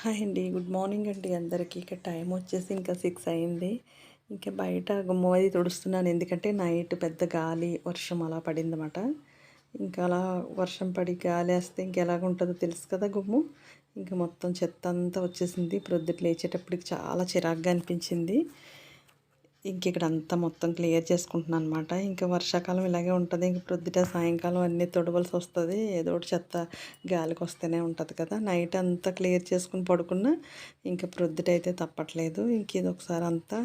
Hi అండి. Good morning అండి అందరికీ. ఇక టైం వచ్చేసి ఇంకా సిక్స్ అయింది. ఇంకా బయట గుమ్మం అది తుడుస్తున్నాను. ఎందుకంటే నైట్ పెద్ద గాలి వర్షం అలా పడిందన్నమాట. ఇంకా అలా వర్షం పడి గాలి వేస్తే ఇంకెలాగుంటుందో తెలుసు కదా గుమ్ము. ఇంకా మొత్తం చెత్త అంతా వచ్చేసింది. ప్రొద్దుట లేచేటప్పటికి చాలా చిరాగ్గా అనిపించింది. ఇంక ఇక్కడ అంతా మొత్తం క్లియర్ చేసుకుంటున్నాను అనమాట ఇంకా వర్షాకాలం ఇలాగే ఉంటుంది. ఇంక ప్రొద్దుట సాయంకాలం అన్నీ తొడవలసి వస్తుంది. ఏదో ఒకటి చెత్త గాలికి వస్తేనే ఉంటుంది కదా. నైట్ అంతా క్లియర్ చేసుకుని పడుకున్నా ఇంకా ప్రొద్దుట అయితే తప్పట్లేదు. ఇంక ఇది ఒకసారి అంతా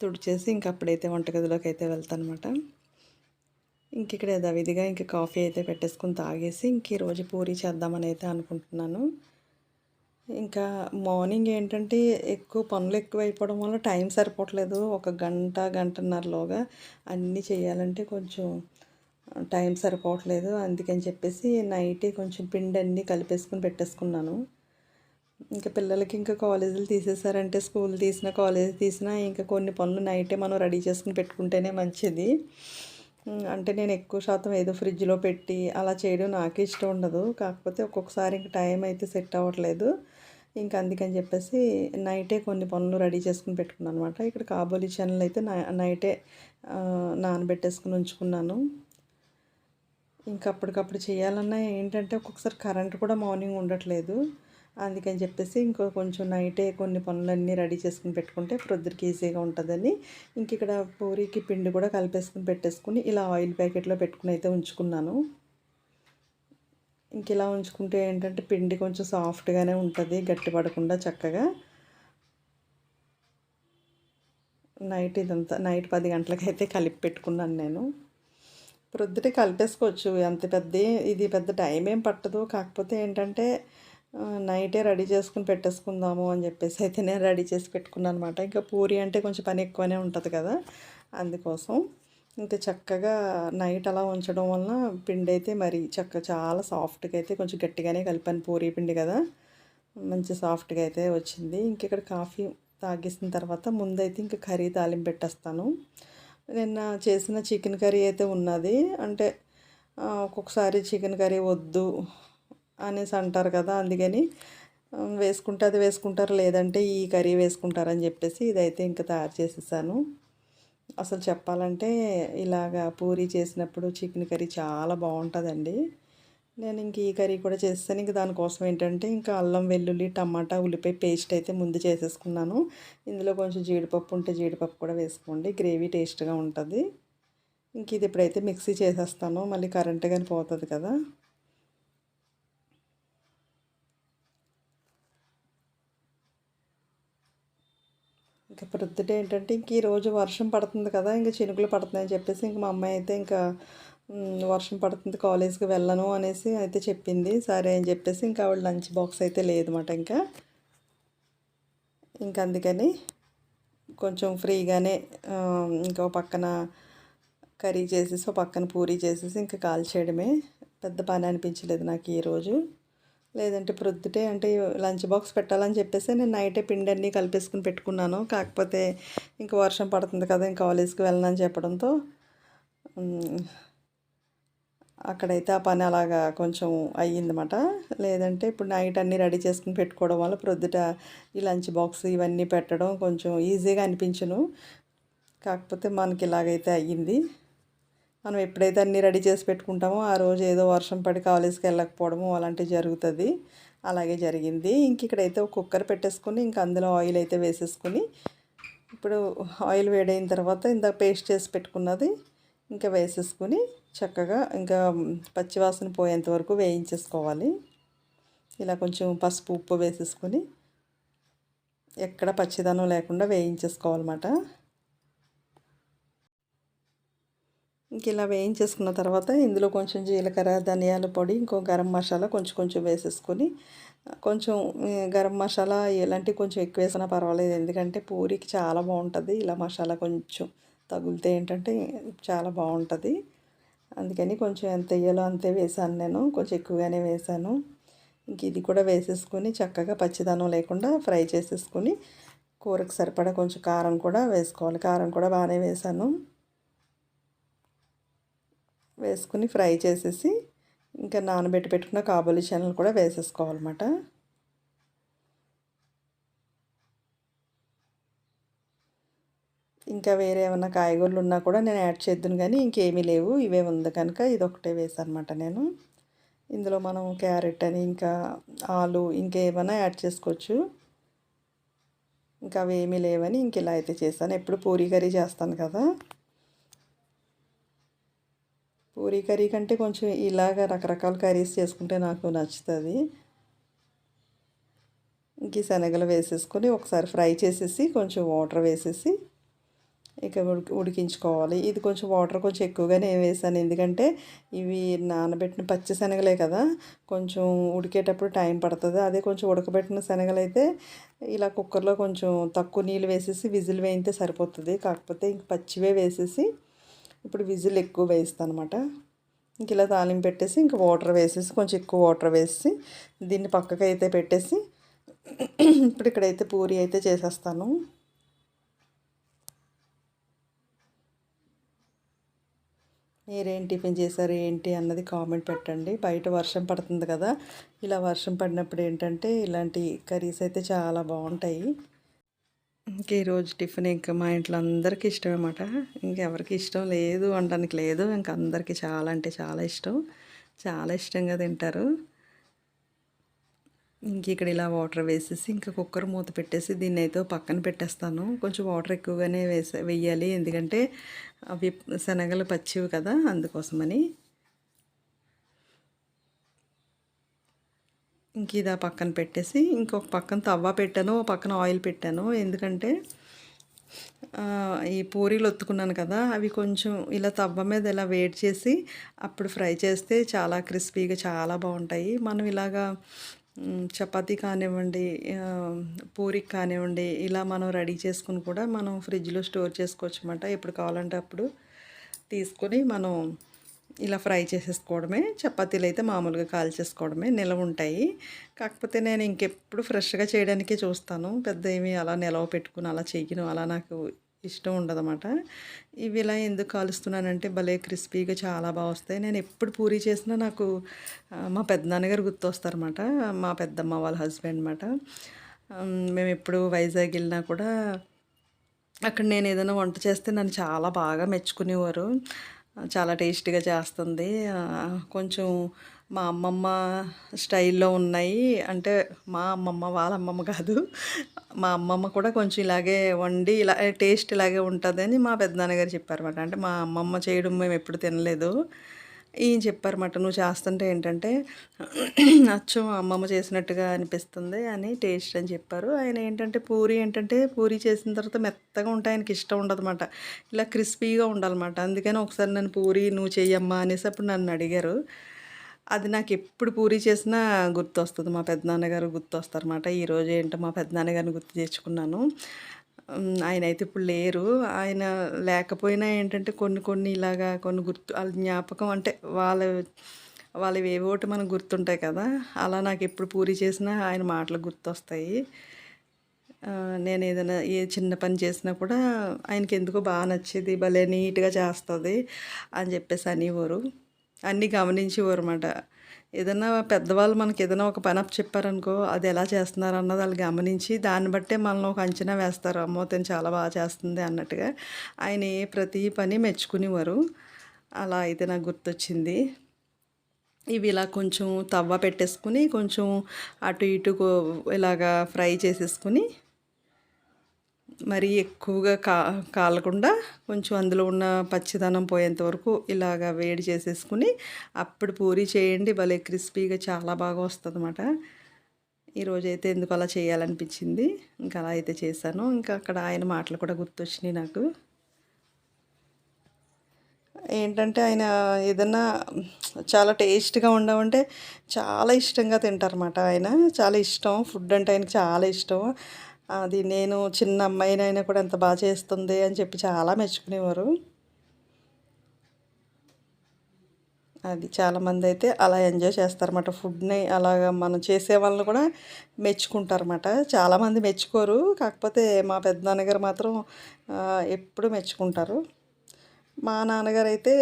తుడిచేసి ఇంక అప్పుడైతే వంటగదిలోకి అయితే వెళ్తాను అనమాట ఇంక ఇక్కడ యథావిధిగా ఇంక కాఫీ అయితే పెట్టేసుకుని తాగేసి ఇంక ఈరోజు పూరి చేద్దామని అయితే అనుకుంటున్నాను. ఇంకా మార్నింగ్ ఏంటంటే ఎక్కువ పనులు ఎక్కువ అయిపోవడం వల్ల టైం సరిపోవట్లేదు. ఒక గంట గంటన్నరలోగా అన్నీ చేయాలంటే కొంచెం టైం సరిపోవట్లేదు. అందుకని చెప్పేసి నైటే కొంచెం పిండి అన్నీ కలిపేసుకుని పెట్టేసుకున్నాను. ఇంకా పిల్లలకి ఇంకా కాలేజీలు తీసేసారంటే స్కూల్ తీసిన కాలేజీ తీసినా ఇంకా కొన్ని పనులు నైటే మనం రెడీ చేసుకుని పెట్టుకుంటేనే మంచిది. అంటే నేను ఎక్కువ శాతం ఏదో ఫ్రిడ్జ్లో పెట్టి అలా చేయడం నాకు ఇష్టం ఉండదు. కాకపోతే ఒక్కొక్కసారి ఇంకా టైం అయితే సెట్ అవ్వట్లేదు. ఇంకా అందుకని చెప్పేసి నైటే కొన్ని పనులు రెడీ చేసుకుని పెట్టుకున్నాను అనమాట ఇక్కడ కాబోలి చెనలు అయితే నైటే నానబెట్టేసుకుని ఉంచుకున్నాను. ఇంకా అప్పటికప్పుడు చేయాలన్నా ఏంటంటే ఒక్కొక్కసారి కరెంట్ కూడా మార్నింగ్ ఉండట్లేదు. అందుకని చెప్పేసి ఇంకో కొంచెం నైటే కొన్ని పనులన్నీ రెడీ చేసుకుని పెట్టుకుంటే ప్రొద్దురికి ఈజీగా ఉంటుందని ఇంక ఇక్కడ పూరికి పిండి కూడా కలిపేసుకుని పెట్టేసుకుని ఇలా ఆయిల్ ప్యాకెట్లో పెట్టుకుని అయితే ఉంచుకున్నాను. ఇంక ఇలా ఉంచుకుంటే ఏంటంటే పిండి కొంచెం సాఫ్ట్గానే ఉంటుంది గట్టి పడకుండా చక్కగా. నైట్ ఇదంతా నైట్ పది గంటలకైతే కలిపి పెట్టుకున్నాను నేను. ప్రొద్దుటే కలిపేసుకోవచ్చు అంత పెద్ద ఇది పెద్ద టైం ఏం పట్టదు. కాకపోతే ఏంటంటే నైటే రెడీ చేసుకుని పెట్టేసుకుందాము అని చెప్పేసి అయితే నేను రెడీ చేసి పెట్టుకున్నాను అనమాట ఇంకా పూరి అంటే కొంచెం పని ఎక్కువనే ఉంటుంది కదా అందుకోసం. ఇంకా చక్కగా నైట్ అలా ఉంచడం వలన పిండి అయితే మరి చక్క చాలా సాఫ్ట్గా అయితే కొంచెం గట్టిగానే కలిపాను. పూరీ పిండి కదా. మంచి సాఫ్ట్గా అయితే వచ్చింది. ఇంక ఇక్కడ కాఫీ తాగేసిన తర్వాత ముందైతే ఇంకా కర్రీ తాలింపు పెట్టేస్తాను. నిన్న చేసిన చికెన్ కర్రీ అయితే ఉన్నది. అంటే ఒక్కొక్కసారి చికెన్ కర్రీ వద్దు అనేసి అంటారు కదా అందుకని వేసుకుంటే అది వేసుకుంటారు లేదంటే ఈ కర్రీ వేసుకుంటారని చెప్పేసి ఇదైతే ఇంకా తయారు చేసేసాను. అసలు చెప్పాలంటే ఇలాగా పూరి చేసినప్పుడు చికెన్ కర్రీ చాలా బాగుంటుందండి. నేను ఇంక ఈ కర్రీ కూడా చేస్తాను. ఇంక దానికోసం ఏంటంటే ఇంకా అల్లం వెల్లుల్లి టమాటా ఉల్లిపాయ పేస్ట్ అయితే ముందు చేసేసుకున్నాను. ఇందులో కొంచెం జీడిపప్పు ఉంటే జీడిపప్పు కూడా వేసుకోండి. గ్రేవీ టేస్ట్గా ఉంటుంది. ఇంక ఇది ఇప్పుడైతే మిక్సీ చేసేస్తాను మళ్ళీ కరెంట్ కానీ పోతుంది కదా. ఇంకా ప్రొద్దుట ఏంటంటే ఇంక ఈరోజు వర్షం పడుతుంది కదా ఇంకా చినుకులు పడుతున్నాయని చెప్పేసి ఇంక మా అమ్మాయి అయితే ఇంకా వర్షం పడుతుంది కాలేజ్కి వెళ్ళను అనేసి అయితే చెప్పింది. సరే అని చెప్పేసి ఇంకా ఆవిడ లంచ్ బాక్స్ అయితే లేదన్నమాట ఇంకా. ఇంకా అందుకని కొంచెం ఫ్రీగానే ఇంకో పక్కన కర్రీ చేసేసి ఒక పక్కన పూరీ చేసేసి ఇంకా కాల్ చేయడమే. పెద్ద పని అనిపించలేదు నాకు ఈరోజు లేదంటే ప్రొద్దుటే అంటే లంచ్ బాక్స్ పెట్టాలని చెప్పేసి నేను నైటే పిండి అన్నీ కలిపేసుకుని పెట్టుకున్నాను. కాకపోతే ఇంకా వర్షం పడుతుంది కదా ఇంకా కాలేజ్కి వెళ్ళనని చెప్పడంతో అక్కడైతే ఆ పని అలాగా కొంచెం అయ్యిందన్నమాట. లేదంటే ఇప్పుడు నైట్ అన్నీ రెడీ చేసుకుని పెట్టుకోవడం వల్ల ప్రొద్దుట ఈ లంచ్ బాక్స్ ఇవన్నీ పెట్టడం కొంచెం ఈజీగా అనిపించను. కాకపోతే మనకి ఇలాగైతే అయ్యింది. మనం ఎప్పుడైతే అన్నీ రెడీ చేసి పెట్టుకుంటామో ఆ రోజు ఏదో వర్షం పడి కాలేజీకి వెళ్ళకపోవడము అలాంటివి జరుగుతుంది. అలాగే జరిగింది. ఇంక ఇక్కడైతే ఒక కుక్కర్ పెట్టేసుకొని ఇంకా అందులో ఆయిల్ అయితే వేసేసుకొని ఇప్పుడు ఆయిల్ వేడైన తర్వాత ఇందాక పేస్ట్ చేసి పెట్టుకున్నది ఇంకా వేసేసుకొని చక్కగా ఇంకా పచ్చివాసన పోయేంత వరకు వేయించేసుకోవాలి. ఇలా కొంచెం పసుపు ఉప్పు వేసేసుకొని ఎక్కడ పచ్చిదనం లేకుండా వేయించేసుకోవాలన్నమాట. ఇంక ఇలా వేయించేసుకున్న తర్వాత ఇందులో కొంచెం జీలకర్ర ధనియాల పొడి ఇంకో గరం మసాలా కొంచెం కొంచెం వేసేసుకొని కొంచెం గరం మసాలా ఇలాంటివి కొంచెం ఎక్కువ వేసినా పర్వాలేదు. ఎందుకంటే పూరికి చాలా బాగుంటుంది. ఇలా మసాలా కొంచెం తగిలితే ఏంటంటే చాలా బాగుంటుంది. అందుకని కొంచెం ఎంత వేయాలో అంతే వేసాను నేను. కొంచెం ఎక్కువగానే వేసాను. ఇంక ఇది కూడా వేసేసుకొని చక్కగా పచ్చిదనం లేకుండా ఫ్రై చేసేసుకొని కూరకు సరిపడా కొంచెం కారం కూడా వేసుకోవాలి. కారం కూడా బాగానే వేసాను. వేసుకుని ఫ్రై చేసేసి ఇంకా నానబెట్టి పెట్టుకున్న కాబోలి శనగలు కూడా వేసేసుకోవాలన్నమాట. ఇంకా వేరే ఏమైనా కాయగూరలు ఉన్నా కూడా నేను యాడ్ చేద్దును కానీ ఇంకేమీ లేవు. ఇవే ఉంది కనుక ఇది ఒకటే వేసానమాట నేను. ఇందులో మనం క్యారెట్ అని ఇంకా ఆలు ఇంకేమైనా యాడ్ చేసుకోవచ్చు. ఇంకా అవి ఏమీ లేవని ఇంక ఇలా అయితే చేశాను ఎప్పుడు పూరీ కర్రీ చేస్తాను కదా. పూరీ కర్రీ కంటే కొంచెం ఇలాగ రకరకాల కర్రీస్ చేసుకుంటే నాకు నచ్చుతుంది. ఇంక శనగలు వేసేసుకొని ఒకసారి ఫ్రై చేసేసి కొంచెం వాటర్ వేసేసి ఇక ఉడికి ఉడికించుకోవాలి. ఇది కొంచెం వాటర్ కొంచెం ఎక్కువగానే వేసాను. ఎందుకంటే ఇవి నానబెట్టిన పచ్చి శనగలే కదా కొంచెం ఉడికేటప్పుడు టైం పడుతుంది. అదే కొంచెం ఉడకబెట్టిన శనగలు అయితే ఇలా కుక్కర్లో కొంచెం తక్కువ నీళ్ళు వేసేసి విజిల్ వేయితే సరిపోతుంది. కాకపోతే ఇంక పచ్చివే వేసేసి ఇప్పుడు విజిల్ ఎక్కువ వేస్తాను అనమాట ఇంక ఇలా తాలింపు పెట్టేసి ఇంక వాటర్ వేసేసి కొంచెం ఎక్కువ వాటర్ వేసి దీన్ని పక్కకి అయితే పెట్టేసి ఇప్పుడు ఇక్కడైతే పూరి అయితే చేసేస్తాను. మీరేం టిఫిన్ చేశారు ఏంటి అన్నది కామెంట్ పెట్టండి. బయట వర్షం పడుతుంది కదా ఇలా వర్షం పడినప్పుడు ఏంటంటే ఇలాంటి కర్రీస్ అయితే చాలా బాగుంటాయి. ఇంక ఈరోజు టిఫిన్ ఇంకా మా ఇంట్లో అందరికీ ఇష్టం అనమాట ఇంకెవరికి ఇష్టం లేదు అనడానికి లేదు. ఇంకా అందరికీ చాలా అంటే చాలా ఇష్టం. చాలా ఇష్టంగా తింటారు. ఇంక ఇక్కడ ఇలా వాటర్ వేసేసి ఇంకా కుక్కర్ మూత పెట్టేసి దీన్ని అయితే పక్కన పెట్టేస్తాను. కొంచెం వాటర్ ఎక్కువగానే వేసే వెయ్యాలి ఎందుకంటే అవి శనగలు పచ్చివి కదా అందుకోసమని. ఇంక ఇది పక్కన పెట్టేసి ఇంకొక పక్కన తవ్వ పెట్టాను ఒక పక్కన ఆయిల్ పెట్టాను. ఎందుకంటే ఈ పూరీలు ఒత్తుకున్నాను కదా అవి కొంచెం ఇలా తవ్వ మీద ఇలా వేడి చేసి అప్పుడు ఫ్రై చేస్తే చాలా క్రిస్పీగా చాలా బాగుంటాయి. మనం ఇలాగా చపాతీ కానివ్వండి పూరికి కానివ్వండి ఇలా మనం రెడీ చేసుకుని కూడా మనం ఫ్రిడ్జ్లో స్టోర్ చేసుకోవచ్చు అనమాట ఎప్పుడు కావాలంటే అప్పుడు తీసుకొని మనం ఇలా ఫ్రై చేసేసుకోవడమే చపాతీలు అయితే మామూలుగా కాల్చేసుకోవడమే నిలవ ఉంటాయి కాకపోతే నేను ఇంకెప్పుడు ఫ్రెష్గా చేయడానికే చూస్తాను. పెద్ద ఏమి అలా నిలవ పెట్టుకుని అలా చెయ్యను అలా నాకు ఇష్టం ఉండదన్నమాట. ఇవి ఇలా ఎందుకు కాలుస్తున్నానంటే భలే క్రిస్పీగా చాలా బాగా వస్తాయి. నేను ఎప్పుడు పూరి చేసినా నాకు మా పెద్దనాన్నగారు గుర్తొస్తారన్నమాట మా పెద్దమ్మ వాళ్ళ హస్బెండ్ అనమాట మేము ఎప్పుడు వైజాగ్ వెళ్ళినా కూడా అక్కడ నేను ఏదైనా వంట చేస్తే నన్ను చాలా బాగా మెచ్చుకునేవారు. చాలా టేస్టీగా చేస్తుంది. కొంచెం మా అమ్మమ్మ స్టైల్లో ఉన్నాయి. అంటే మా అమ్మమ్మ వాళ్ళ అమ్మమ్మ కాదు. మా అమ్మమ్మ కూడా కొంచెం ఇలాగే వండి ఇలా టేస్ట్ ఇలాగే ఉంటుందని మా పెద్దనాన్నగారు చెప్పారన్నమాట. అంటే మా అమ్మమ్మ చేయడం మేము ఎప్పుడు తినలేదు. ఈయన చెప్పారన్నమాట? నువ్వు చేస్తుంటే ఏంటంటే అచ్చం అమ్మమ్మ చేసినట్టుగా అనిపిస్తుంది అని టేస్ట్ అని చెప్పారు. ఆయన ఏంటంటే పూరి ఏంటంటే పూరి చేసిన తర్వాత మెత్తగా ఉంటే ఆయనకి ఇష్టం ఉండదన్నమాట. ఇలా క్రిస్పీగా ఉండాలన్నమాట. అందుకని ఒకసారి నన్ను పూరి నువ్వు చెయ్యమ్మా అనేసి అప్పుడు నన్ను అడిగారు. అది నాకు ఎప్పుడు పూరి చేసినా గుర్తొస్తుంది. మా పెద్దనాన్నగారు గుర్తొస్తారన్నమాట. ఈరోజు ఏంటో మా పెద్దనాన్నగారిని గుర్తు తెచ్చుకున్నాను ఆయన అయితే ఇప్పుడు లేరు. ఆయన లేకపోయినా ఏంటంటే కొన్ని కొన్ని ఇలాగా కొన్ని గుర్తు వాళ్ళ జ్ఞాపకం అంటే వాళ్ళ వాళ్ళవి ఏవోటి మనకు గుర్తుంటాయి కదా. అలా నాకు ఎప్పుడు పూరి చేసినా ఆయన మాటలు గుర్తొస్తాయి. నేను ఏదైనా ఏ చిన్న పని చేసినా కూడా ఆయనకి ఎందుకో బాగా నచ్చేది భలే నీట్గా చేస్తుంది అని చెప్పేసి అనేవారు. అన్నీ గమనించేవారు అనమాట ఏదైనా పెద్దవాళ్ళు మనకి ఏదైనా ఒక పని అప్ చెప్పారనుకో అది ఎలా చేస్తున్నారు అన్నది వాళ్ళు గమనించి దాన్ని బట్టే మనల్ని ఒక అంచనా వేస్తారు. అమ్మో తను చాలా బాగా చేస్తుంది అన్నట్టుగా ఆయన ఏ ప్రతి పని మెచ్చుకునేవారు. అలా అయితే నాకు గుర్తొచ్చింది. ఇవి ఇలా కొంచెం తవ్వ పెట్టేసుకుని కొంచెం అటు ఇటు ఇలాగా ఫ్రై చేసేసుకుని మరీ ఎక్కువగా కా కాలకుండా కొంచెం అందులో ఉన్న పచ్చిదనం పోయేంత వరకు ఇలాగా వేడి చేసేసుకుని అప్పుడు పూరి చేయండి. భలే క్రిస్పీగా చాలా బాగా వస్తుంది అన్నమాట ఈరోజైతే ఎందుకు అలా చేయాలనిపించింది? ఇంకా అలా అయితే చేశాను. ఇంకా అక్కడ ఆయన మాటలు కూడా గుర్తొచ్చినాయి నాకు. ఏంటంటే ఆయన ఏదన్నా చాలా టేస్ట్గా ఉండమంటే చాలా ఇష్టంగా తింటారన్నమాట ఆయన. చాలా ఇష్టం. ఫుడ్ అంటే ఆయనకి చాలా ఇష్టం. అది నేను చిన్న అమ్మాయినైనా కూడా ఎంత బాగా చేస్తుంది అని చెప్పి చాలా మెచ్చుకునేవారు. అది చాలామంది అయితే అలా ఎంజాయ్ చేస్తారన్నమాట. ఫుడ్ని అలాగా మనం చేసే వాళ్ళని కూడా మెచ్చుకుంటారన్నమాట. చాలామంది మెచ్చుకోరు. కాకపోతే మా పెద్దనాన్నగారు మాత్రం ఎప్పుడు మెచ్చుకుంటారు. మా నాన్నగారు అయితే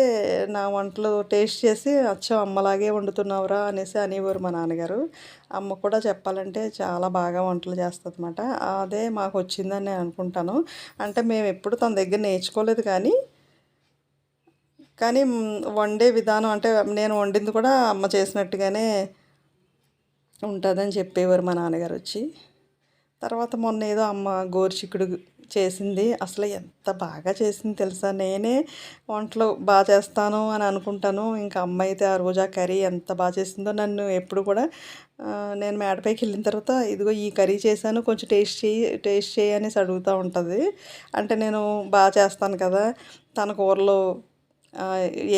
నా వంటలు టేస్ట్ చేసి అచ్చం అమ్మలాగే వండుతున్నావురా అనేసి అనేవారు మా నాన్నగారు. అమ్మ కూడా చెప్పాలంటే చాలా బాగా వంటలు చేస్తుందన్నమాట. అదే మాకు వచ్చిందని నేను అనుకుంటాను. అంటే మేము ఎప్పుడు తన దగ్గర నేర్చుకోలేదు కానీ కానీ వండే విధానం అంటే నేను వండింది కూడా అమ్మ చేసినట్టుగానే ఉంటుందని చెప్పేవారు మా నాన్నగారు వచ్చి. తర్వాత మొన్న ఏదో అమ్మ గోరుచిక్కుడు చేసింది. అసలు ఎంత బాగా చేసింది తెలుసా? నేనే వంటలు బాగా చేస్తాను అని అనుకుంటాను. ఇంకా అమ్మ అయితే ఆ రోజు ఆ కర్రీ ఎంత బాగా చేసిందో నన్ను ఎప్పుడు కూడా నేను మేడపైకి వెళ్ళిన తర్వాత ఇదిగో ఈ కర్రీ చేశాను కొంచెం టేస్ట్ చేయి టేస్ట్ చేయి అనేసి అడుగుతూ ఉంటుంది. అంటే నేను బాగా చేస్తాను కదా తన కూరలో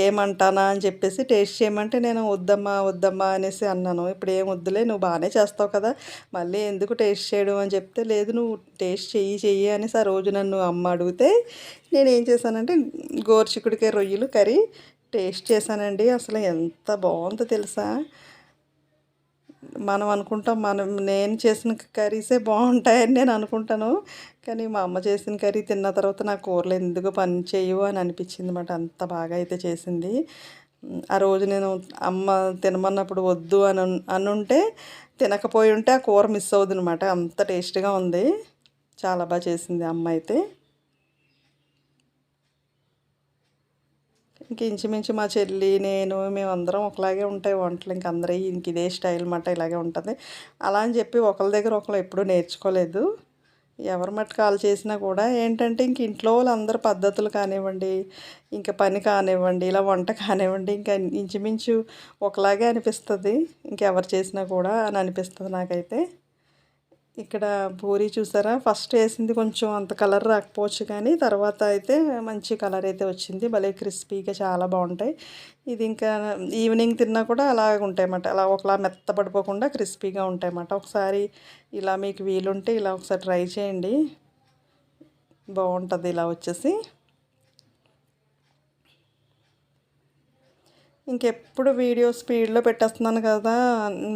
ఏమంటానా అని చెప్పేసి టేస్ట్ చేయమంటే నేను వద్దమ్మా వద్దమ్మా అనేసి అన్నాను. ఇప్పుడు ఏం వద్దులే నువ్వు బాగానే చేస్తావు కదా మళ్ళీ ఎందుకు టేస్ట్ చేయడం అని చెప్తే లేదు నువ్వు టేస్ట్ చెయ్యి చెయ్యి అనేసి ఆ రోజు నన్ను అమ్మ అడిగితే నేను ఏం చేశానంటే గోరుచిక్కుడికాయ రొయ్యలు కర్రీ టేస్ట్ చేశానండి. అసలు ఎంత బాగుందో తెలుసా? మనం అనుకుంటాం మనం నేను చేసిన కర్రీసే బాగుంటాయని నేను అనుకుంటాను. కానీ మా అమ్మ చేసిన కర్రీ తిన్న తర్వాత నా కూరలు ఎందుకు పని చేయవు అని అనిపించింది అనమాట అంత బాగా అయితే చేసింది. ఆ రోజు నేను అమ్మ తినమన్నప్పుడు వద్దు అని అనుంటే తినకపోయి ఉంటే ఆ కూర మిస్ అవుద్ది అనమాట అంత టేస్ట్గా ఉంది. చాలా బాగా చేసింది అమ్మ అయితే. ఇంక ఇంచుమించు మా చెల్లి నేను మేమందరం ఒకలాగే ఉంటాయి వంటలు. ఇంక అందరూ ఇంక ఇదే స్టైల్ మాట ఇలాగే ఉంటుంది. అలా అని చెప్పి ఒకరి దగ్గర ఒకరు ఎప్పుడూ నేర్చుకోలేదు. ఎవరి మట్టి కాల్ చేసినా కూడా ఏంటంటే ఇంక ఇంట్లో వాళ్ళందరూ పద్ధతులు కానివ్వండి ఇంకా పని కానివ్వండి ఇలా వంట కానివ్వండి ఇంకా ఇంచుమించు ఒకలాగే అనిపిస్తుంది. ఇంకెవరు చేసినా కూడా అని అనిపిస్తుంది నాకైతే. ఇక్కడ పూరి చూసారా? ఫస్ట్ వేసింది కొంచెం అంత కలర్ రాకపోవచ్చు కానీ తర్వాత అయితే మంచి కలర్ అయితే వచ్చింది. భలే క్రిస్పీగా చాలా బాగుంటాయి. ఇది ఇంకా ఈవినింగ్ తిన్నా కూడా అలాగే ఉంటాయన్నమాట. అలా ఒకలా మెత్తపడిపోకుండా క్రిస్పీగా ఉంటాయన్నమాట. ఒకసారి ఇలా మీకు వీలుంటే ఇలా ఒకసారి ట్రై చేయండి. బాగుంటుంది ఇలా వచ్చేసి. ఇంకెప్పుడు వీడియో స్పీడ్లో పెట్టేస్తున్నాను కదా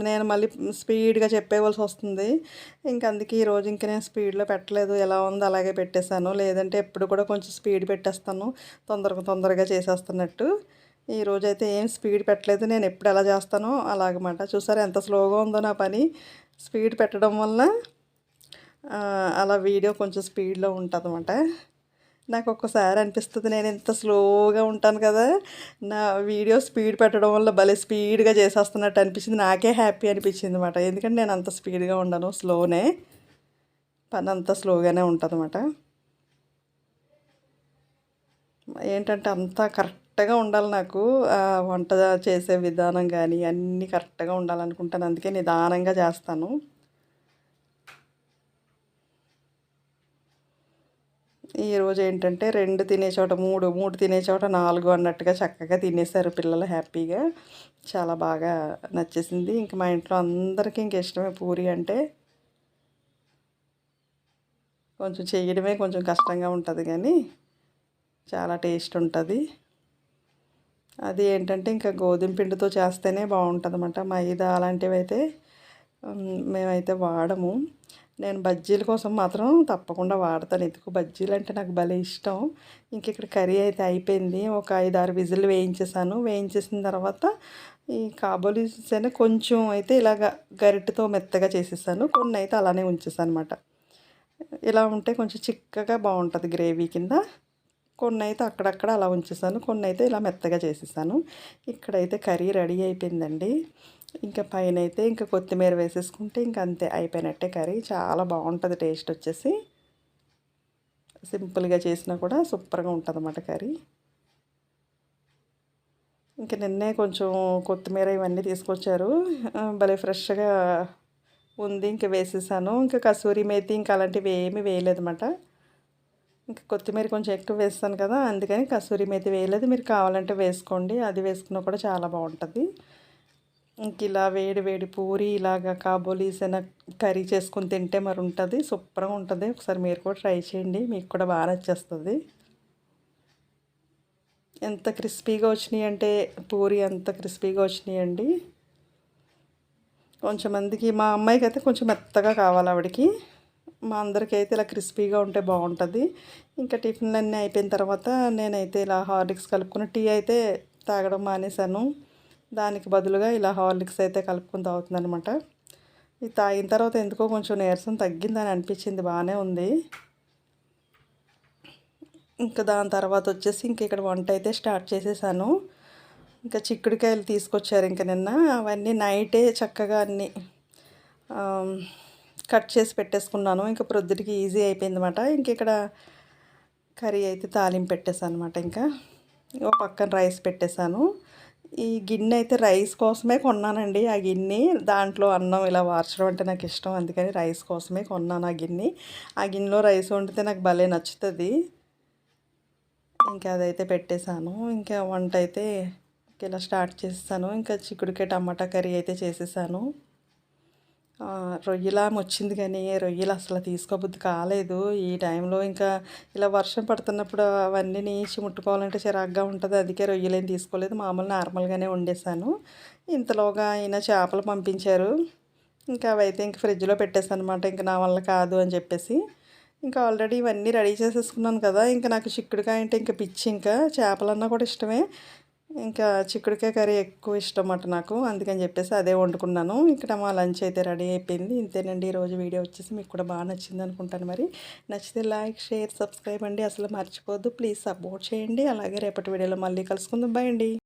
నేను మళ్ళీ స్పీడ్గా చెప్పేవలసి వస్తుంది. ఇంక అందుకే ఈరోజు ఇంక నేను స్పీడ్లో పెట్టలేదు. ఎలా ఉందో అలాగే పెట్టేశాను. లేదంటే ఎప్పుడు కూడా కొంచెం స్పీడ్ పెట్టేస్తాను. తొందరగా తొందరగా చేసేస్తున్నట్టు. ఈరోజు అయితే ఏం స్పీడ్ పెట్టలేదు. నేను ఎప్పుడు ఎలా చేస్తానో అలాగమాట. చూసారా ఎంత స్లోగా ఉందో నా పని. స్పీడ్ పెట్టడం వల్ల అలా వీడియో కొంచెం స్పీడ్లో ఉంటుంది నాకు ఒక్కసారి అనిపిస్తుంది నేను ఇంత స్లోగా ఉంటాను కదా. నా వీడియో స్పీడ్ పెట్టడం వల్ల భలే స్పీడ్గా చేసేస్తున్నట్టు అనిపించింది. నాకే హ్యాపీ అనిపించింది అనమాట ఎందుకంటే నేను అంత స్పీడ్గా ఉండను స్లోనే. పని అంత స్లోగానే ఉంటుంది అనమాట ఏంటంటే అంతా కరెక్ట్గా ఉండాలి నాకు. వంట చేసే విధానం కానీ అన్నీ కరెక్ట్గా ఉండాలనుకుంటాను. అందుకే నిదానంగా చేస్తాను. ఈరోజు ఏంటంటే రెండు తినే చోట మూడు మూడు తినే చోట నాలుగు అన్నట్టుగా చక్కగా తినేశారు పిల్లలు హ్యాపీగా. చాలా బాగా నచ్చేసింది. ఇంక మా ఇంట్లో అందరికీ ఇంక ఇష్టమే పూరి అంటే కొంచెం చేయడమే కొంచెం కష్టంగా ఉంటుంది కానీ చాలా టేస్ట్ ఉంటుంది. అది ఏంటంటే ఇంకా గోధుమ పిండితో చేస్తేనే బాగుంటుంది అన్నమాట మైదా అలాంటివి అయితే మేమైతే వాడము. నేను బజ్జీల కోసం మాత్రం తప్పకుండా వాడతాను. ఎందుకు? బజ్జీలు అంటే నాకు భలే ఇష్టం. ఇంక ఇక్కడ కర్రీ అయితే అయిపోయింది. ఒక ఐదు ఆరు విజిల్ వేయించేసాను వేయించేసిన తర్వాత ఈ కాబోలీస్ అయినా కొంచెం అయితే ఇలాగ గరిటతో మెత్తగా చేసేసాను. కొన్ని అయితే అలానే ఉంచేసాను అనమాట ఇలా ఉంటే కొంచెం చిక్కగా బాగుంటుంది గ్రేవీ కింద. కొన్ని అయితే అక్కడక్కడ అలా ఉంచేసాను. కొన్ని అయితే ఇలా మెత్తగా చేసేసాను. ఇక్కడైతే కర్రీ రెడీ అయిపోయిందండి. ఇంకా పైన అయితే ఇంకా కొత్తిమీర వేసేసుకుంటే ఇంకా అంతే అయిపోయినట్టే కర్రీ. చాలా బాగుంటుంది టేస్ట్ వచ్చేసి. సింపుల్గా చేసినా కూడా సూపర్గా ఉంటుంది అన్నమాట కర్రీ. ఇంకా నిన్నే కొంచెం కొత్తిమీర ఇవన్నీ తీసుకొచ్చారు. భలే ఫ్రెష్గా ఉంది. ఇంకా వేసేసాను. ఇంకా కసూరి మేతి ఇంకా అలాంటివి ఏమీ వేయలేదన్నమాట. ఇంకా కొత్తిమీర కొంచెం ఎక్కువ వేస్తాను కదా అందుకని కసూరి మేతి వేయలేదు. మీరు కావాలంటే వేసుకోండి. అది వేసుకున్నా కూడా చాలా బాగుంటుంది. ఇంక ఇలా వేడి వేడి పూరి ఇలాగా కాబోలీస్ కర్రీ చేసుకుని తింటే మరి ఉంటుంది సూపర్గా ఉంటుంది. ఒకసారి మీరు కూడా ట్రై చేయండి మీకు కూడా బాగా నచ్చేస్తుంది. ఎంత క్రిస్పీగా వచ్చినాయి అంటే పూరి ఎంత క్రిస్పీగా వచ్చినాయండి కొంచెం మందికి మా అమ్మాయికి అయితే కొంచెం మెత్తగా కావాలి ఆవిడకి. మా అందరికీ అయితే ఇలా క్రిస్పీగా ఉంటే బాగుంటుంది. ఇంకా టిఫిన్లు అన్నీ అయిపోయిన తర్వాత నేనైతే ఇలా హార్లిక్స్ కలుపుకుని టీ అయితే తాగడం మానేశాను. దానికి బదులుగా ఇలా హార్లిక్స్ అయితే కలుపుకుని తాగుతుందనమాట ఇది తాగిన తర్వాత ఎందుకో కొంచెం నీరసం తగ్గిందని అనిపించింది బాగానే ఉంది. ఇంకా దాని తర్వాత వచ్చేసి ఇంక ఇక్కడ వంట అయితే స్టార్ట్ చేసేసాను. ఇంకా చిక్కుడుకాయలు తీసుకొచ్చారు ఇంకా నిన్న. అవన్నీ నైటే చక్కగా అన్నీ కట్ చేసి పెట్టేసుకున్నాను. ఇంకా ప్రొద్దుటికి ఈజీ అయిపోయింది అనమాట ఇంక ఇక్కడ కర్రీ అయితే తాలింపు పెట్టేశాను అనమాట ఇంకా ఒక పక్కన రైస్ పెట్టేశాను. ఈ గిన్నె అయితే రైస్ కోసమే కొన్నానండి ఆ గిన్నె. దాంట్లో అన్నం ఇలా వార్చడం అంటే నాకు ఇష్టం అందుకని రైస్ కోసమే కొన్నాను ఆ గిన్నె. ఆ గిన్నెలో రైస్ వండితే నాకు భలే నచ్చుతుంది. ఇంకా అదైతే పెట్టేశాను. ఇంకా వంట అయితే ఇలా స్టార్ట్ చేసేసాను. ఇంకా చిక్కుడుకాయ టమాటా కర్రీ అయితే చేసేసాను. రొయ్యలా వచ్చింది కానీ రొయ్యలు అసలు తీసుకోబుద్ధి కాలేదు. ఈ టైంలో ఇంకా ఇలా వర్షం పడుతున్నప్పుడు అవన్నీ నీచి ముట్టుకోవాలంటే చిరాగ్గా ఉంటుంది. అందుకే రొయ్యలేం తీసుకోలేదు. మామూలు నార్మల్గానే వండేసాను ఇంతలోగా ఆయన చేపలు పంపించారు. ఇంకా అవైతే ఇంక ఫ్రిడ్జ్లో పెట్టేసాను అనమాట ఇంకా నా వల్ల కాదు అని చెప్పేసి. ఇంకా ఆల్రెడీ ఇవన్నీ రెడీ చేసేసుకున్నాను కదా. ఇంకా నాకు చిక్కుడుకాయ అంటే ఇంకా పిచ్చి. ఇంకా చేపలన్నా కూడా ఇష్టమే. ఇంకా చిక్కుడుకాయ కర్రీ ఎక్కువ ఇష్టం అట నాకు. అందుకని చెప్పేసి అదే వండుకున్నాను. ఇక్కడ మా లంచ్ అయితే రెడీ అయిపోయింది. ఇంతేనండి. ఈరోజు వీడియో వచ్చేసి మీకు కూడా బాగా నచ్చింది అనుకుంటాను మరి. నచ్చితే లైక్ షేర్ సబ్స్క్రైబ్ అండి. అసలు మర్చిపోద్దు ప్లీజ్ సపోర్ట్ చేయండి. అలాగే రేపటి వీడియోలో మళ్ళీ కలుసుకుందాం. బాయ్ అండి.